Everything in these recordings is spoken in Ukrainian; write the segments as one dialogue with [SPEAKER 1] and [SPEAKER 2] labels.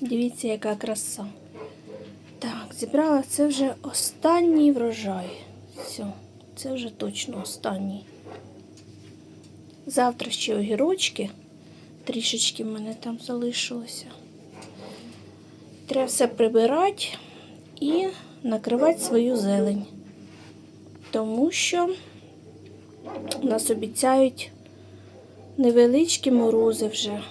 [SPEAKER 1] Дивіться, яка краса. Так, зібрала це вже останній врожай. Все, це вже точно останній. Завтра ще огірочки. Трішечки в мене там залишилося. Треба все прибирати і накривати свою зелень. Тому що нас обіцяють невеличкі морози вже.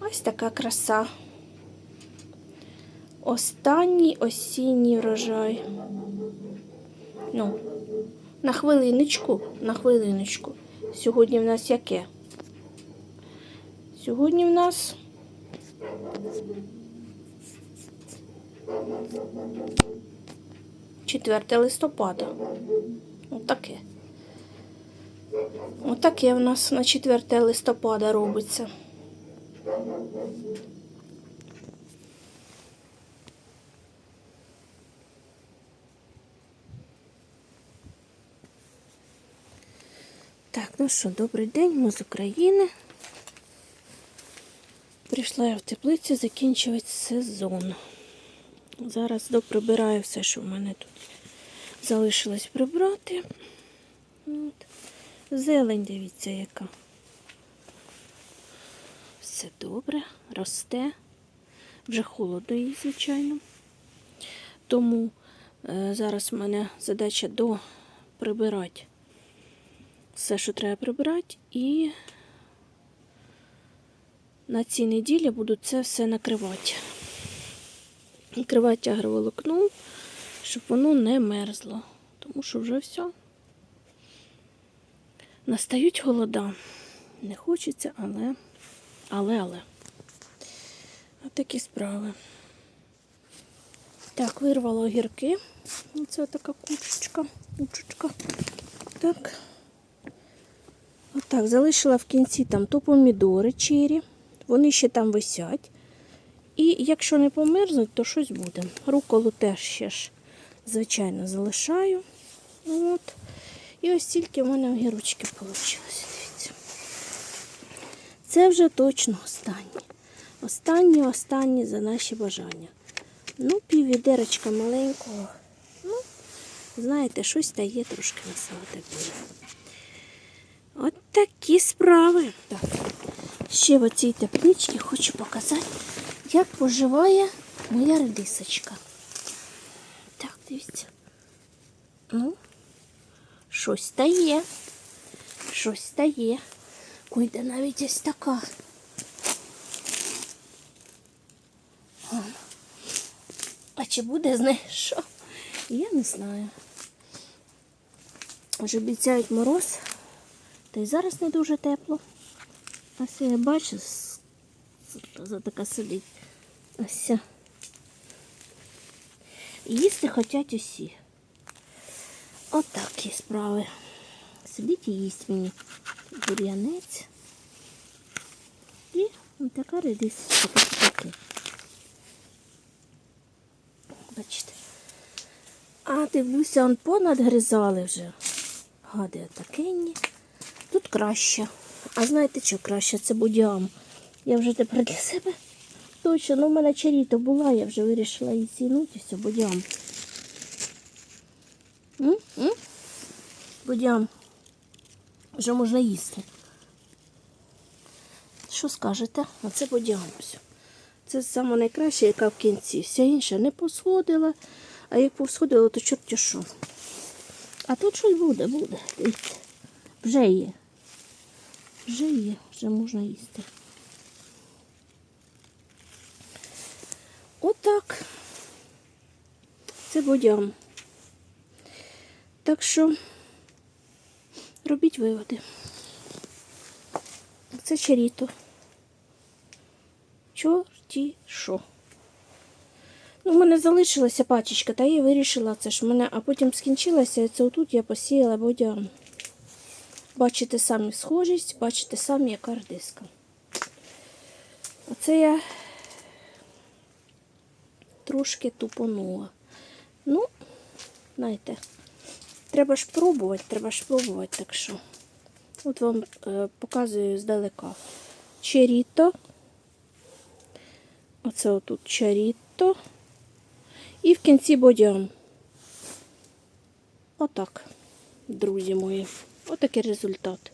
[SPEAKER 1] Ось така краса. Останній осінній врожай. Ну, на хвилиночку, на хвилиночку. Сьогодні в нас яке? Сьогодні в нас четверте листопада. Отаке. Отаке в нас на 4 листопада робиться. Так, ну що, добрий день, ми з України. Прийшла я в теплицю закінчувати сезон. Зараз доприбираю все, що в мене тут залишилось прибрати. От. Зелень, дивіться, яка. Все добре, росте. Вже холодно їй, звичайно. Тому е, зараз в мене задача до прибирати все, що треба прибирати, і на цій неділі буду це все накривати. Накривати агроволокном, щоб воно не мерзло. Тому що вже все. Настають холода. Не хочеться, але, але, але. От такі справи. Так, вирвала огірки. Оце така кучечка. кучечка. Так. Отак, залишила в кінці там то помідори чері. Вони ще там висять. І якщо не померзнуть, то щось буде. Руколу теж ще ж, звичайно, залишаю. От. І ось тільки в мене огірочки вийшли. Дивіться. Це вже точно останні. Останні, останні за наші бажання. Ну, піввідерочка маленького. Ну, знаєте, щось дає трошки насадити буде. От такі справи. Так. Ще в оцій тепличці хочу показати, як поживає моя редисочка. Так, дивіться. Ну, щось стає. Щось стає. Ой, де навіть ось така. А чи буде з нею що? Я не знаю. Вже обіцяють мороз. Та й зараз не дуже тепло. Ось я бачу, за така сидить. Ось. Їсти хочуть усі. Отакі справи. Сидить і їсть мені бур'янець. І така редисочка. Бачите. А дивлюся, он понадгризали вже. Гади отакенні. Тут краще. А знаєте, що краще? Це будіам. Я вже тепер для себе точно, ну в мене чаріто була, я вже вирішила її цінути, все, будіам. Будіам. Вже можна їсти. Що скажете? А це будіам. Це саме найкраще, яка в кінці. Вся інша не посходила, а як посходила, то чорті що. А тут щось буде, буде. Вже є. Вже є, вже можна їсти. Отак. Це бодям. Так що робіть виводи. Це чаріто. Чорті що. Ну, в мене залишилася пачечка, та я вирішила це ж мене, а потім скінчилася, і це отут я посіяла бодям. Бачите самі схожість, бачите самі, яка редиска. Оце я трошки тупонула. Ну, знаєте, треба ж пробувати, треба ж пробувати, так що. От вам е, показую здалека. Черіто. Оце отут чаріто. І в кінці бодям. Отак, друзі мої. Отакий результат.